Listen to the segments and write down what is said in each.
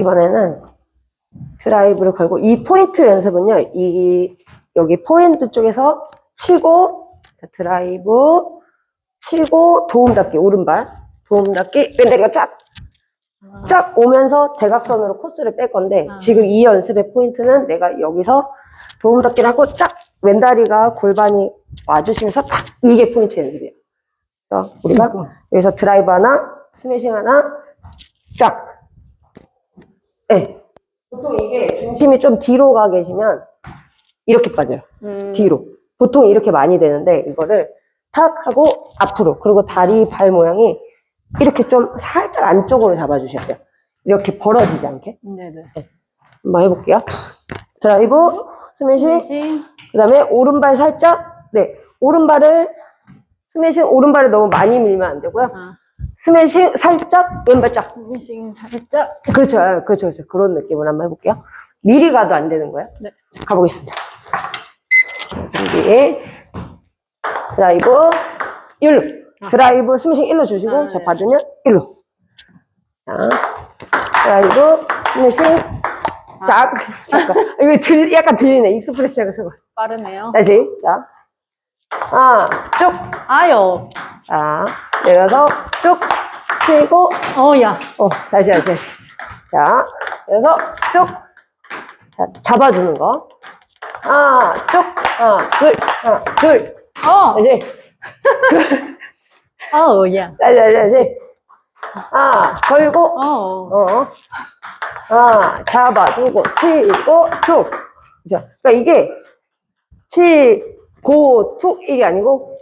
이번에는 드라이브를 걸고 이 포인트 연습은요. 이 여기 포핸드 쪽에서 치고 자, 드라이브 치고 도움 닫기 오른발 도움 닫기 왼다리가 쫙 쫙 오면서 대각선으로 코스를 뺄 건데 아. 지금 이 연습의 포인트는 내가 여기서 도움 닫기를 하고 쫙 왼다리가 골반이 와주시면서 탁 이게 포인트 연습이에요. 그래서 우리가 여기서 드라이브 하나, 스매싱 하나, 쫙. 네. 보통 이게 중심이 좀 뒤로 가 계시면 이렇게 빠져요. 음. 뒤로. 보통 이렇게 많이 되는데 이거를 탁 하고 앞으로 그리고 다리 발 모양이 이렇게 좀 살짝 안쪽으로 잡아주셔야 돼요. 이렇게 벌어지지 않게. 네네. 한번 해볼게요. 드라이브, 스매싱, 스매싱. 그 다음에 오른발 살짝, 네, 오른발을, 스매싱 오른발을 너무 많이 밀면 안 되고요. 아, 스매싱 살짝, 왼발 쫙. 스매싱 살짝. 그렇죠, 아, 그렇죠, 그렇죠. 그런 느낌으로 한번 해볼게요. 미리 가도 안 되는 거예요. 네. 자, 가보겠습니다. 자, 준비. 드라이브, 일로. 드라이브, 스매싱 일로 주시고, 아, 자, 네. 받으면 일로. 자, 드라이브, 스매싱, 쫙. 잠깐. 이거 들, 약간 들리네. 익스프레스가 서고. 빠르네요. 다시. 자. 하나, 쭉. 아유. 자, 내려서 쭉. 치고, 어, 야. 어, 다시, 다시. 자, 그래서 쭉. 자, 잡아주는 거. 하나, 쭉. 하나, 둘, 하나, 둘. 어. 다시. 어, 야. 다시, 다시, 다시. 하나, 걸고, 어. 어. 하나, 잡아주고, 치고, 툭. 그죠? 그러니까 이게, 치 고, 툭, 이게 아니고,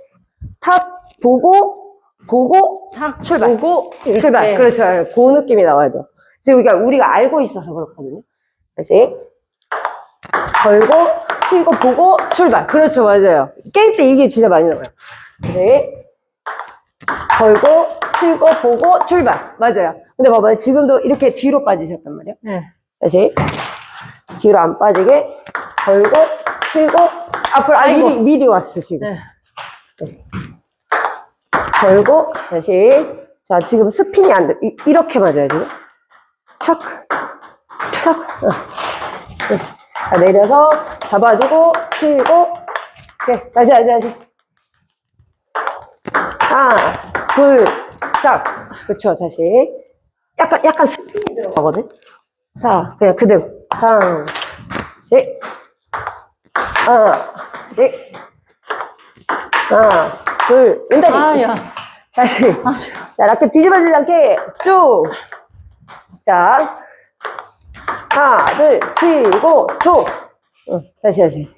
탁, 보고, 보고, 탁 출발. 보고 출발. 이렇게. 그렇죠. 그 느낌이 나와야 돼요. 지금 그러니까 우리가 알고 있어서 그렇거든요. 다시. 걸고, 치고, 보고, 출발. 그렇죠. 맞아요. 게임 때 이게 진짜 많이 나와요. 다시. 걸고, 치고, 보고, 출발. 맞아요. 근데 봐봐요. 지금도 이렇게 뒤로 빠지셨단 말이에요. 네. 다시. 뒤로 안 빠지게. 걸고, 치고, 앞으로, 아. 미리, 미리 왔어, 지금. 네. 걸고 다시 자 지금 스핀이 안 돼. 이- 이렇게 맞아요 지금 척 척. 어. 네. 자 내려서 잡아주고 치고 오케이 다시 다시 다시 하나 둘짝 그쵸 다시 약간 약간 스핀이 들어가거든 자 그냥 그대로 하나 셋 하나 셋 하나 둘 왼다리 아, 야. 다시. 자, 라켓 뒤집어지지 않게 쭉. 자. 하나, 둘, 치고, 툭. 응, 다시, 다시.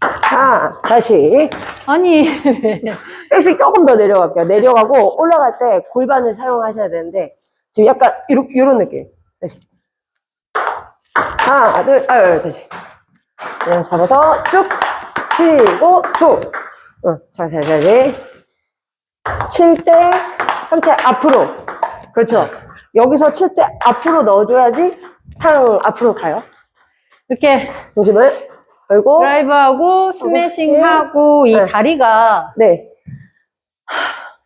하나, 다시. 아니, 네. 백스 조금 더 내려갈게요. 내려가고 올라갈 때 골반을 사용하셔야 되는데, 지금 약간 이런, 이런 느낌. 다시. 하나, 둘, 아유, 다시. 그냥 잡아서 쭉 치고, 툭. 응, 자, 다시, 다시. 칠때 상체 앞으로. 그렇죠. 여기서 칠 때 앞으로 넣어줘야지 탕 앞으로 가요. 이렇게 중심을 걸고. 드라이브하고 스매싱하고 이 네. 다리가 네.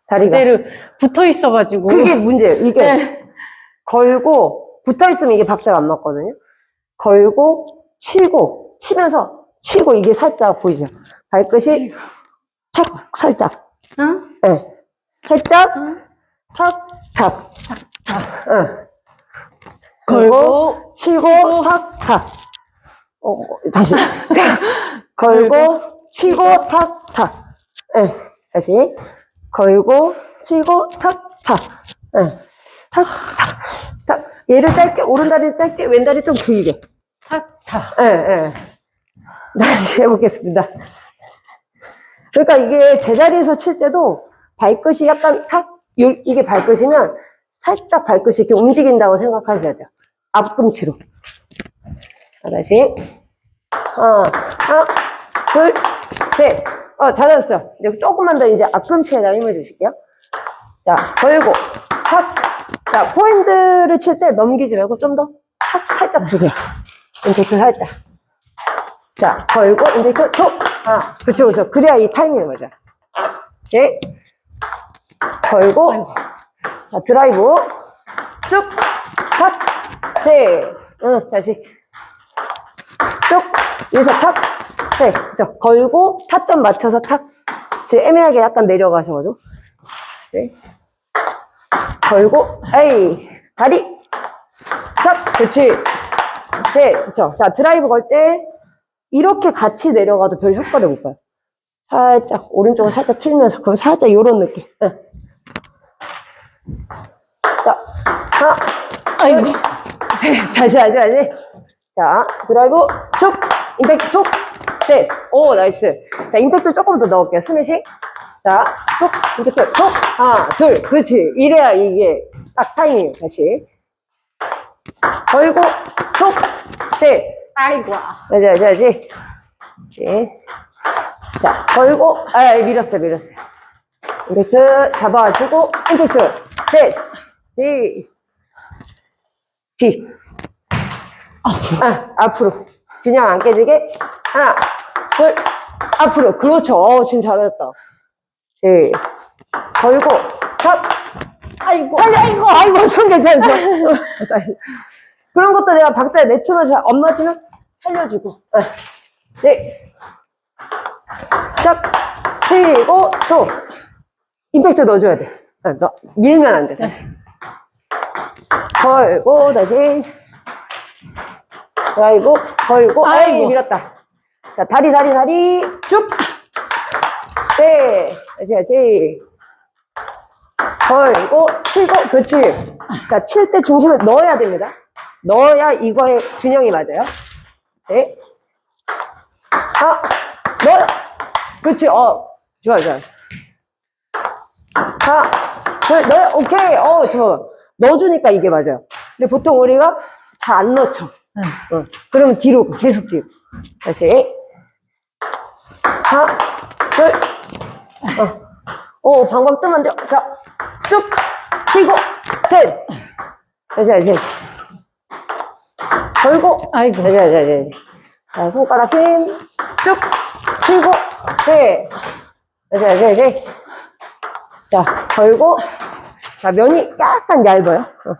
다리가. 그대로 붙어 있어가지고. 그게 문제예요. 이게 네. 걸고 붙어 있으면 이게 박자가 안 맞거든요. 걸고 치고 치면서 치고 이게 살짝 보이죠. 발끝이 착 살짝. 응? 예. 살짝 응? 탁 탁. 응. 걸고, 치고 탁 탁. 어, 다시. 자, 걸고 치고 탁 탁. 예. 다시. 걸고 치고 탁 탁. 예. 탁 탁. 탁. 얘를 짧게 오른다리 짧게 왼다리 좀 길게. 탁, 탁. 예, 예. 다시 해보겠습니다. 그러니까 이게 제자리에서 칠 때도 발끝이 약간 탁, 요- 이게 발끝이면 살짝 발끝이 이렇게 움직인다고 생각하셔야 돼요. 앞꿈치로. 자, 다시. 하나, 하나, 둘, 셋. 어, 잘하셨어요. 이제 조금만 더 이제 앞꿈치에다 힘을 주실게요. 자, 걸고, 탁. 자, 포핸드를 칠 때 넘기지 말고 좀 더 탁, 살짝 주세요. 임팩트 살짝. 자, 걸고, 임팩트 톡! 아, 그쵸, 그쵸. 그래야 이 타이밍이 맞아. 네. 걸고, 자, 드라이브. 쭉, 탁, 셋. 응, 다시. 쭉. 여기서 탁. 셋. 그죠? 걸고, 타점 맞춰서 탁. 지금 애매하게 약간 내려가셔가지고. 네. 걸고, 에이. 다리. 착. 그렇지. 셋. 그쵸? 자, 드라이브 걸 때, 이렇게 같이 내려가도 별 효과를 못 봐요. 살짝, 오른쪽을 살짝 틀면서, 그럼 살짝 요런 느낌. 응. 자, 하나, 아이고. 셋, 다시, 다시, 다시. 자, 드라이브, 쭉, 임팩트 툭, 셋. 오, 나이스. 자, 임팩트 조금 더 넣을게요. 스매싱. 자, 툭, 임팩트 툭, 하나, 둘. 그렇지. 이래야 이게 딱 타이밍이에요. 다시. 걸고, 툭, 셋. 아이고. 다시, 다시. 그렇지. 자, 걸고, 아, 밀었어요, 밀었어요. 임팩트 잡아주고, 임팩트. 셋. 뒤. 뒤. 아, 앞으로. 그냥 안 깨지게. 하나, 둘, 앞으로. 그렇죠. 어, 지금 잘했다. 네. 걸고, 탑. 아이고. 살려, 아이고, 아이고, 손 괜찮았어. 다시. 그런 것도 내가 박자에 내추럴 안 맞으면 살려주고. 아, 네. 짝, 치고, 초. 임팩트 넣어줘야 돼. 아, 너, 밀면 안 돼. 다시. 걸고, 다시. 드라이브, 걸고, 아이, 아이고. 밀었다. 자, 다리, 다리, 다리, 쭉. 네. 다시, 다시. 걸고, 치고, 그렇지. 자, 칠 때 중심을 넣어야 됩니다. 넣어야 이거의 균형이 맞아요. 네. 아, 넣어. 그렇지. 어, 좋아, 좋아. 하나, 둘, 넣어. 오케이. 어, 좋아. 넣어주니까 이게 맞아요. 근데 보통 우리가 잘 안 넣죠. 응. 어, 그러면 뒤로, 계속 뒤로. 다시. 하나, 둘, 어. 오, 방방 뜨면 안 돼요. 자, 쭉, 치고, 셋. 다시, 다시, 다시. 걸고, 아이고. 다시, 다시, 다시. 자, 손가락 힘, 쭉, 치고, 셋. 다시, 다시, 다시. 자, 걸고, 자, 면이 약간 얇아요. 어,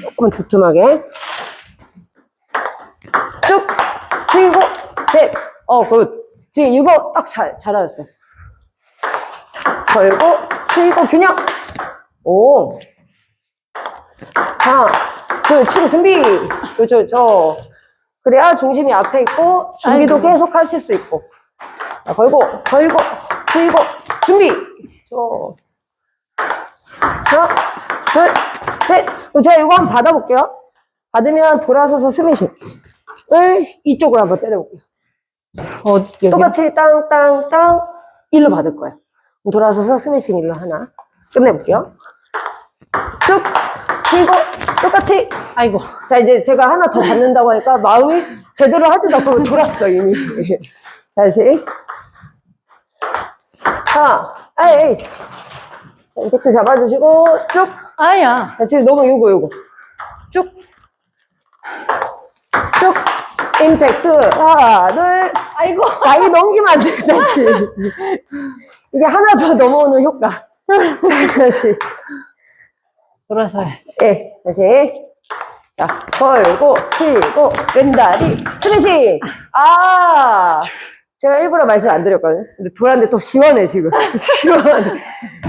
조금 두툼하게. 쭉, 치고, 셋. 어, 굿. 지금 이거 딱 잘, 잘하셨어요. 걸고, 치고, 균형. 오. 하나, 둘, 치고, 준비. 저, 저, 저. 그래야 중심이 앞에 있고, 준비도 아이고. 계속 하실 수 있고. 자, 걸고, 걸고, 치고, 준비. 저. 하나, 둘, 셋. 그럼 제가 이거 한번 받아볼게요. 받으면 돌아서서 스매싱을 이쪽으로 한번 때려볼게요. 어, 여기. 똑같이 땅, 땅, 땅, 일로 받을 거예요. 돌아서서 스매싱 일로 하나. 끝내볼게요. 쭉, 치고, 똑같이. 아이고. 자, 이제 제가 하나 더 받는다고 하니까 마음이 제대로 하지도 않고 돌았어, 이미. 다시. 하나, 에이. 자, 임팩트 잡아주시고, 쭉. 아야. 자, 지금 너무 요거, 요거. 쭉. 쭉. 임팩트. 하나, 둘. 아이고. 자, 이 넘기면 안 돼, 다시. 이게 하나 더 넘어오는 효과. 다시. 돌아서 해. 예, 다시. 자, 걸고, 치고, 왼다리, 스매싱! 아! 제가 일부러 말씀 안 드렸거든요. 근데 돌았는데 또 시원해, 지금. 시원해.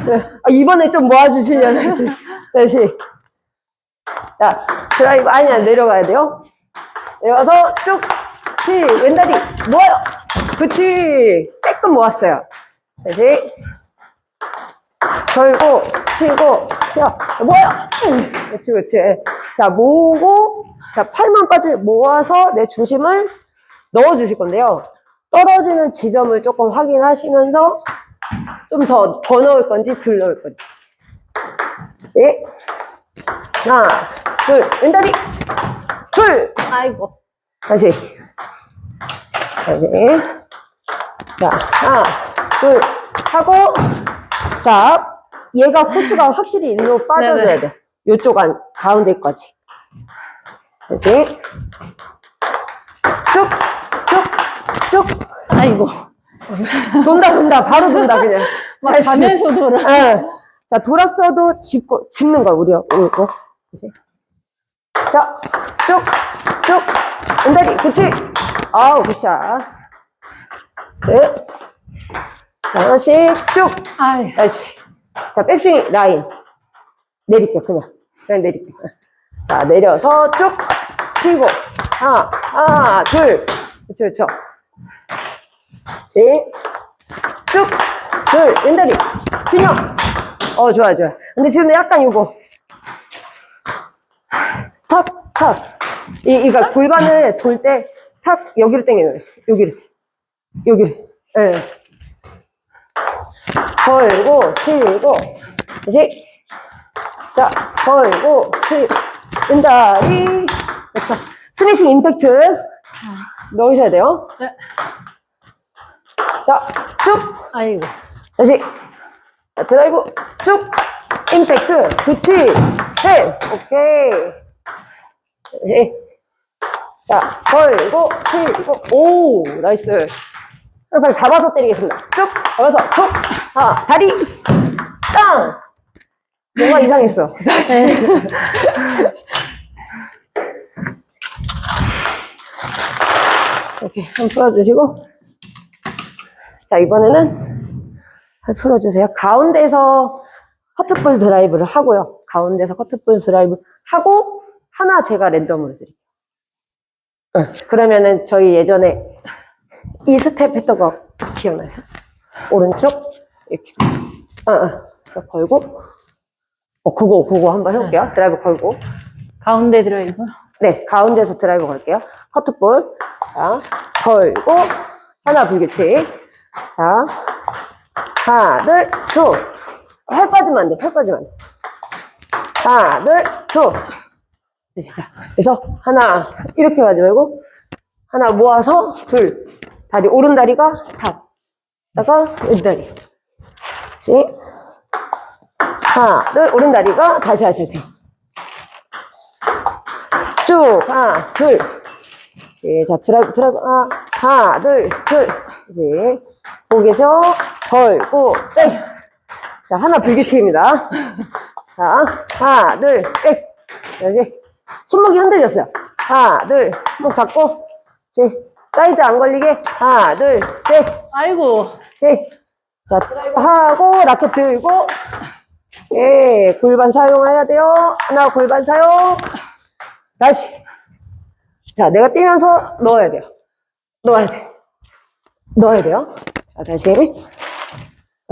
네. 아, 이번에 좀 모아주시려면. 다시. 자, 드라이브, 아니야, 내려가야 내려가서 쭉, 치, 왼다리, 모아요! 그치! 조금 모았어요. 다시. 걸고, 치고, 자, 뭐야? 그치, 그치. 자, 모으고, 자, 팔만 빠지 모아서 내 중심을 넣어 주실 건데요. 떨어지는 지점을 조금 확인하시면서 좀 더, 더 넣을 건지, 덜 넣을 건지. 네. 하나, 둘, 왼다리, 둘, 아이고. 다시. 다시. 자, 하나, 둘, 하고, 자, 얘가 코스가 확실히 일로 빠져줘야. 돼. 요쪽 안, 가운데까지. 다시. 쭉, 쭉, 쭉. 아이고. 돈다, 돈다. 바로 돈다, 그냥. 막. 가면서 돌아. 예. 자, 돌았어도 짚고, 짚는 거야, 우리, 이거. 다시. 자, 쭉, 쭉. 왼다리, 그치? 아우, 굿샷. 끝. 자, 하나씩 쭉. 아이, 다시. 자, 백스윙 라인. 내릴게요, 그냥. 그냥 내릴게요. 자, 내려서 쭉 치고. 하나, 하나, 둘. 그쵸, 그쵸. 시. 쭉. 둘. 왼다리. 균형. 어, 좋아요, 좋아요. 근데 지금 약간 요거. 탁, 탁. 이, 이가 골반을 돌 때, 탁, 여기를 당기는. 여기를. 여기를. 예. 네. 걸고, 치고, 다시. 자, 걸고, 치, 왼다리. 그렇죠. 스매싱 임팩트 넣으셔야 돼요. 네. 자, 쭉. 아이고. 다시. 자, 드라이브, 쭉. 임팩트, 그치. 셋. 오케이. 네. 자, 걸고, 치고, 오, 나이스. 항상 잡아서 때리겠습니다. 쭉, 잡아서, 툭. 아, 다리, 땅. 뭔가 이상했어. 다시. 이렇게 한번 풀어주시고. 자, 이번에는 풀어주세요. 가운데서 커트볼 드라이브를 하고요. 가운데서 커트볼 드라이브 하고, 하나 제가 랜덤으로 드릴게요. 응. 그러면은 저희 예전에 이 스텝 했던 거 기억나요? 오른쪽, 이렇게. 어, 어. 자, 걸고. 어, 그거, 그거 한번 해볼게요. 드라이브 걸고. 가운데 드라이브. 네, 가운데서 드라이브 걸게요. 커트볼. 자, 걸고. 하나 불규칙. 자, 하나, 둘, 쭉. 팔 빠지면 안 돼, 팔 빠지면 안 돼. 하나, 둘, 쭉. 네, 자, 그래서 하나, 이렇게 가지 말고, 하나 모아서, 둘. 다리, 오른 다리가 탑. 다가 왼다리. 다시. 하나, 둘, 오른 다리가 다시 하셔주세요. 쭉, 하나, 둘. 다시, 자, 드라이브, 드라이브, 하나, 하나, 둘, 둘. 다시. 보고 계셔. 걸고, 땡. 자, 하나 불규칙입니다. 자, 하나, 둘, 땡. 다시. 손목이 흔들렸어요. 하나, 둘, 손목 잡고. 다시. 사이드 안 걸리게. 하나, 둘, 셋. 아이고. 셋. 자, 드라이브 하고, 라켓 들고. 예, 골반 사용해야 돼요. 하나, 골반 사용. 다시. 자, 내가 뛰면서 넣어야 돼요. 넣어야 돼. 넣어야 돼요. 자, 다시.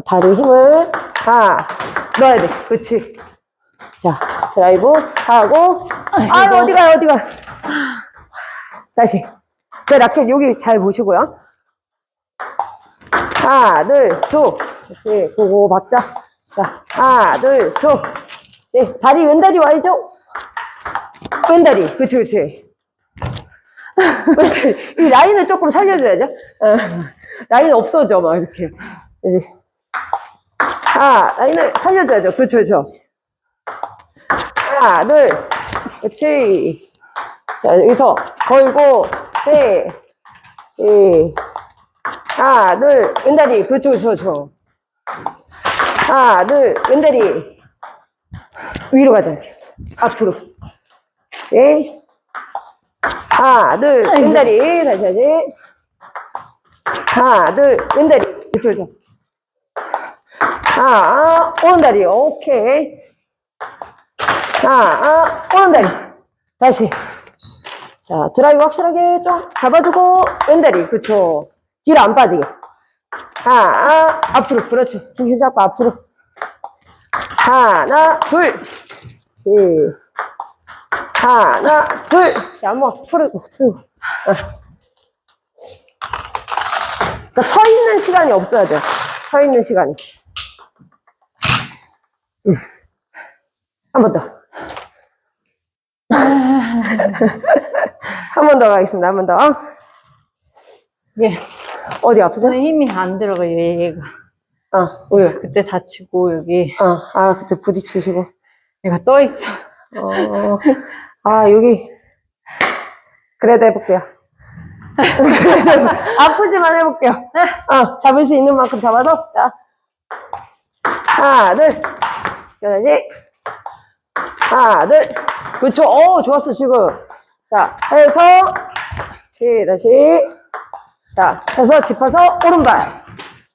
다리 힘을, 하나, 넣어야 돼. 그치. 자, 드라이브 하고. 아, 아이고. 어디 가요, 어디 가. 다시. 제 라켓 여기 잘 보시고요. 하나, 둘, 쭉. 다시, 고고, 박자. 자, 하나, 둘, 쭉. 다시, 다리, 왼다리 와야죠? 왼다리. 그치, 그치. 왼다리. 이 라인을 조금 살려줘야죠. 어, 라인 없어져, 막, 이렇게. 이제. 아, 라인을 살려줘야죠. 그쵸, 그쵸. 하나, 둘. 그치. 자, 여기서 걸고, 셋, 셋. 하나, 둘, 왼다리. 그쵸, 그쵸. 하나, 둘, 왼다리. 위로 가자. 앞으로. 셋. 하나, 둘, 아이고. 왼다리. 다시 하지. 하나, 둘, 왼다리. 그쵸, 그쵸. 하나, 오른다리. 오케이. 하나, 오른다리. 다시. 자, 드라이브 확실하게 좀 잡아주고, 왼다리. 그쵸. 뒤로 안 빠지게. 하나, 앞으로. 그렇죠. 중심 잡고 앞으로. 하나, 둘. 셋. 하나, 둘. 자, 한번 풀고. 어. 그러니까 서 있는 시간이 없어야 돼요. 서 있는 시간이. 음. 한번 더. 한 번 더 가겠습니다. 한 번 더. 예. 어디 아프죠? 힘이 안 들어가요, 얘가. 아, 왜요? 그때 다치고, 여기. 아, 아, 그때 부딪히시고. 얘가 떠 있어. 어, 아, 여기. 그래도 해볼게요. 그래도 아프지만 해볼게요. 어, 잡을 수 있는 만큼 잡아서. 자. 하나, 둘. 자, 다시. 하나, 둘. 그렇죠. 어, 좋았어, 지금. 자, 해서, 시, 다시. 자, 해서 짚어서 오른발.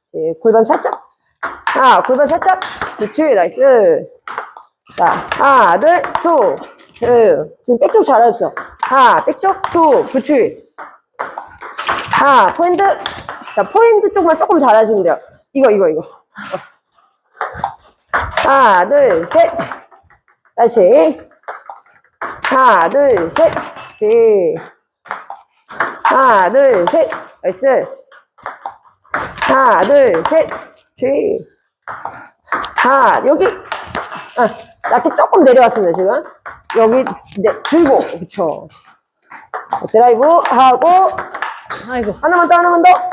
시, 골반 살짝. 하나, 골반 살짝. 그렇지, 나이스. 자, 하나, 둘, 투. 그, 지금 백쪽 잘했어. 하나, 백쪽, 투. 그렇지. 하나, 포인트. 자, 포인트 쪽만 조금 잘하시면 돼요. 이거, 이거, 이거. 하나, 둘, 셋. 다시. 하나, 둘, 셋. 시. 하나, 둘, 셋. 나이스. 하나, 둘, 셋. 시. 하나, 여기. 아, 이렇게 조금 내려왔습니다, 지금. 여기, 네, 들고. 그쵸. 드라이브 하고, 아이고. 하나만 더, 하나만 더.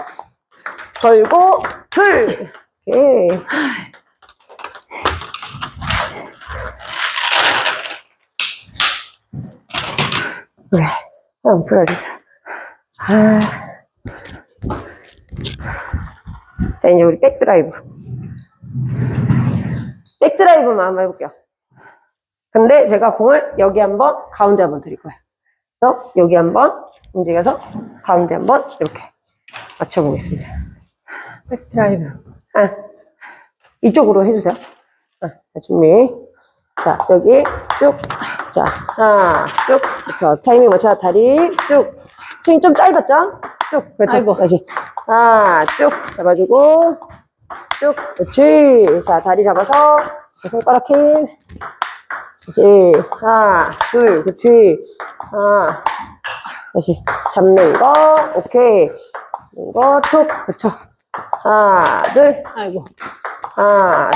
걸고, 둘. 오케이. 그래. 한번 풀어주자. 아. 자, 이제 우리 백드라이브. 백드라이브만 한번 해볼게요. 근데 제가 공을 여기 한번, 가운데 한번 드릴 거예요. 그래서 여기 한번 움직여서 가운데 한번 이렇게 맞춰보겠습니다. 백드라이브. 아, 이쪽으로 해주세요. 아, 자, 준비. 자, 여기 쭉. 자, 하나, 쭉. 그렇죠. 타이밍 맞춰 다리 쭉. 스윙 좀 짧았죠? 쭉. 그렇죠. 아이고. 다시. 하나, 쭉. 잡아주고. 쭉. 그렇지. 자, 다리 잡아서. 자, 손가락 힘. 다시. 하나, 둘. 그렇지. 하나. 다시. 잡는 거. 오케이. 잡는 거 쭉. 그렇죠. 하나, 둘. 아이고.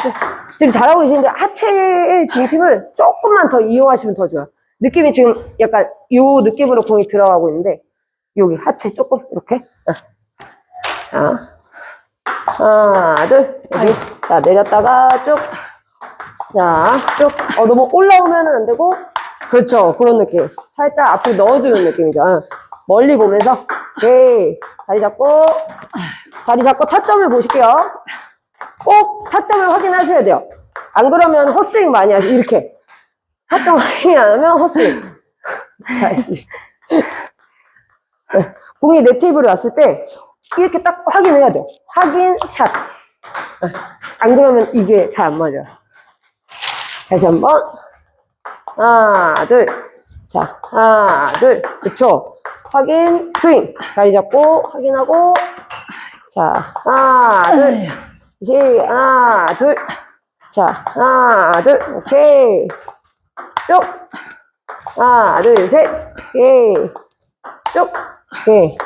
둘. 지금 잘하고 계시는데 하체의 중심을 조금만 더 이용하시면 더 좋아요. 느낌이 지금 약간 요 느낌으로 공이 들어가고 있는데 여기 하체 조금 이렇게. 자, 하나, 둘. 다시. 자, 내렸다가 쭉. 자, 쭉. 어, 너무 올라오면 안 되고. 그렇죠. 그런 느낌. 살짝 앞으로 넣어주는 느낌이죠. 어. 멀리 보면서. 오케이. 다리 잡고. 다리 잡고 타점을 보실게요. 꼭 타점을 확인하셔야 돼요. 안 그러면 헛스윙 많이 하죠. 이렇게. 타점 확인 안 하면 헛스윙. 공이 내 테이블에 왔을 때 이렇게 딱 확인해야 돼요. 확인 샷. 네. 안 그러면 이게 잘 안 맞아요. 다시 한 번. 하나, 둘. 자, 하나, 둘. 그쵸. 확인, 스윙. 다리 잡고, 확인하고. 자, 하나, 둘. 다시, 하나, 둘. 자, 하나, 둘. 오케이. 쭉. 하나, 둘, 셋. 오케이. 쭉. 오케이.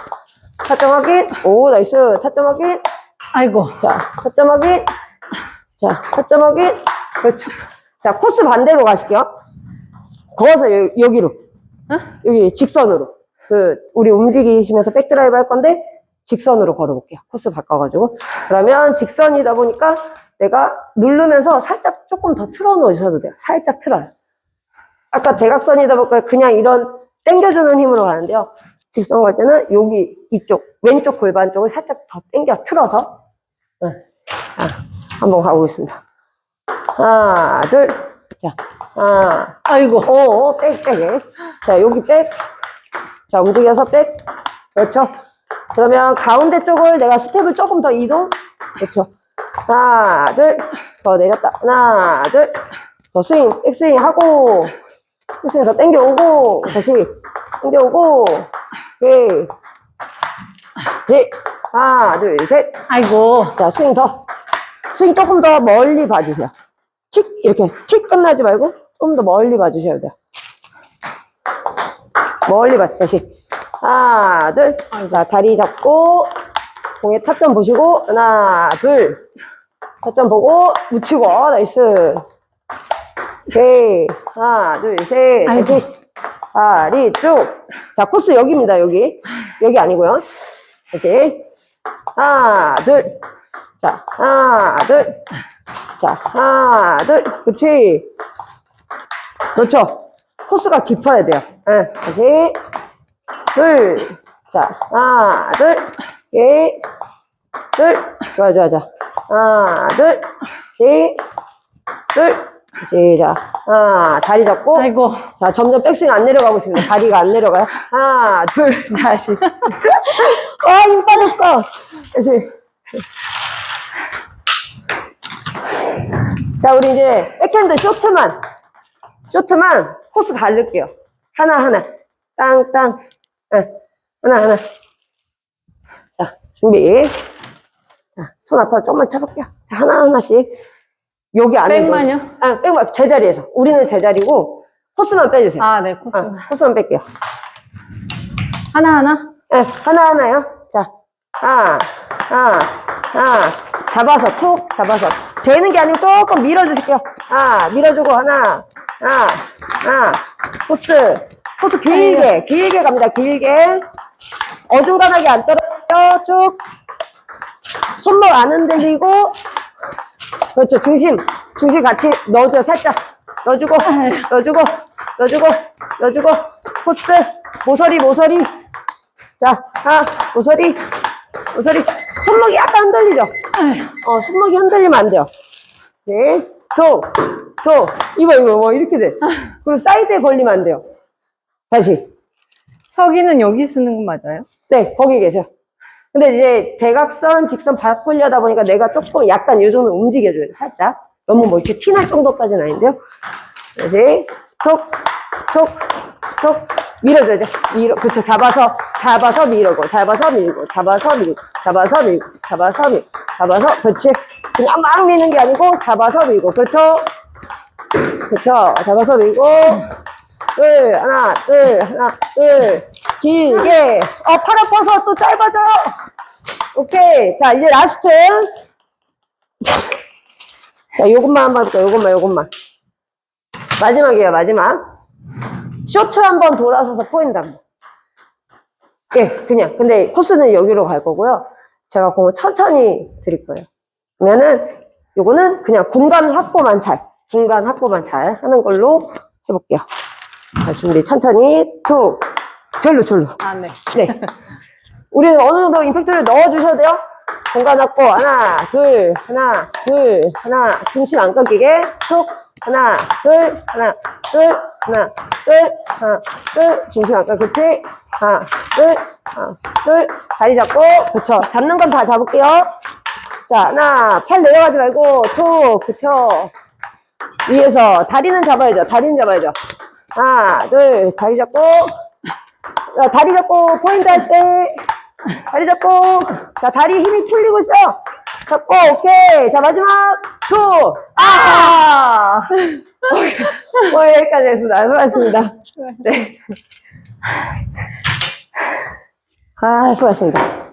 타점 확인. 오, 나이스. 타점 확인. 아이고. 자, 타점 확인. 자, 타점 확인. 그렇죠. 자, 코스 반대로 가실게요. 거기서 여, 여기로. 어? 여기 직선으로. 그, 우리 움직이시면서 백드라이브 할 건데, 직선으로 걸어볼게요. 코스 바꿔가지고. 그러면 직선이다 보니까 내가 누르면서 살짝 조금 더 틀어 놓으셔도 돼요. 살짝 틀어요. 아까 대각선이다 보니까 그냥 이런 당겨주는 힘으로 가는데요. 직선 갈 때는 여기 이쪽 왼쪽 골반 쪽을 살짝 더 당겨 틀어서 네. 자, 한번 가보겠습니다. 하나, 둘, 자, 하나, 아이고. 오, 백, 백. 자, 여기 백. 자, 움직여서 백. 그렇죠. 그러면 가운데 쪽을 내가 스텝을 조금 더 이동. 그렇죠. 하나, 둘. 더 내렸다. 하나, 둘. 더 스윙, 백스윙 하고. 백스윙 더 당겨 오고. 다시. 당겨 오고. 오케이. 지. 하나, 둘, 셋. 아이고. 자, 스윙 더. 스윙 조금 더 멀리 봐주세요. 틱, 이렇게 틱 끝나지 말고 좀 더 멀리 봐주셔야 돼요. 멀리 봐, 다시. 하나, 둘. 자, 다리 잡고, 공의 타점 보시고, 하나, 둘. 타점 보고, 묻히고, 나이스. 오케이. 하나, 둘, 셋. 다시. 다리 쭉. 자, 코스 여기입니다, 여기. 여기 아니고요. 다시. 하나, 둘. 자, 하나, 둘. 자, 하나, 둘. 그치. 그렇죠. 코스가 깊어야 돼요. 예, 다시. 둘. 자, 하나, 둘. 예. 둘. 좋아, 좋아, 좋아. 하나, 둘. 셋. 둘. 시작. 하나, 다리 잡고. 아이고. 자, 점점 백스윙 안 내려가고 있습니다. 다리가 안 내려가요. 하나, 둘, 다시. 와, 힘 빠졌어. 다시. 자, 우리 이제 백핸드 쇼트만, 쇼트만 코스 갈릴게요. 하나하나. 땅, 땅. 응. 하나 하나. 자, 준비. 자, 손 앞으로 조금만 쳐볼게요. 자, 하나하나씩. 여기 안에. 백만요? 아, 백만. 제자리에서. 우리는 제자리고, 코스만 빼주세요. 아, 네, 코스. 아, 코스만 뺄게요. 하나하나? 네, 하나하나요. 자, 하나, 하나, 하나. 잡아서, 툭, 잡아서. 되는 게 아니고 조금 밀어주실게요. 하나, 밀어주고, 하나, 하나, 하나. 코스, 코스 길게, 길게 갑니다. 길게. 어중간하게 안 떨어져. 쭉. 손목 안 흔들리고. 그렇죠. 중심, 중심 같이 넣어줘요. 살짝. 넣어주고, 넣어주고, 넣어주고, 넣어주고. 코스, 모서리, 모서리. 자, 하나, 모서리, 모서리. 손목이 약간 흔들리죠? 어, 손목이 흔들리면 안 돼요. 네. 톡, 톡. 이거, 이거, 뭐, 이렇게 돼. 그리고 사이드에 걸리면 안 돼요. 다시. 서기는 여기 쓰는 거 맞아요? 네, 거기 계세요. 근데 이제 대각선, 직선 바꾸려다 보니까 내가 조금 약간 요 정도 움직여줘야 돼, 살짝. 너무 뭐 이렇게 티 날 정도까지는 아닌데요. 다시, 톡, 톡, 톡. 밀어줘야 돼. 밀어, 그쵸. 잡아서, 잡아서 밀고, 잡아서 밀고, 잡아서 밀고, 잡아서 밀고, 잡아서 밀고, 잡아서, 그렇지. 그냥 막 미는 게 아니고, 잡아서 밀고, 그렇죠. 그쵸. 잡아서 밀고, 둘, 하나, 둘, 하나, 둘. 길게. 어, 팔 아파서 또 짧아져요. 오케이. 자, 이제 라스트. 자, 요것만 한번 해볼게요. 요것만, 요것만. 마지막이에요, 마지막. 쇼트 한번 돌아서서 포인트 한 번. 예, 그냥. 근데 코스는 여기로 갈 거고요. 제가 공을 천천히 드릴 거예요. 그러면은, 요거는 그냥 공간 확보만 잘, 공간 확보만 잘 하는 걸로 해볼게요. 자, 준비 천천히, 툭. 절로, 절로. 아, 네. 네. 우리는 어느 정도 임팩트를 넣어주셔야 돼요. 공간 확보. 하나, 둘, 하나, 둘, 하나. 중심 안 끊기게. 툭. 하나, 둘, 하나, 둘, 하나, 둘, 하나, 둘. 중심 안 끊, 그치? 하나, 둘, 하나, 둘. 다리 잡고. 그쵸. 잡는 건 다 잡을게요. 자, 하나. 팔 내려가지 말고. 툭. 그쵸. 위에서. 다리는 잡아야죠. 다리는 잡아야죠. 하나, 둘. 다리 잡고. 자, 다리 잡고 포인트 할 때. 다리 잡고. 자 다리 힘이 풀리고 있어. 잡고 오케이. 자 마지막. 투아! 뭐 여기까지 했습니다. 수고하셨습니다. 네. 아 수고하셨습니다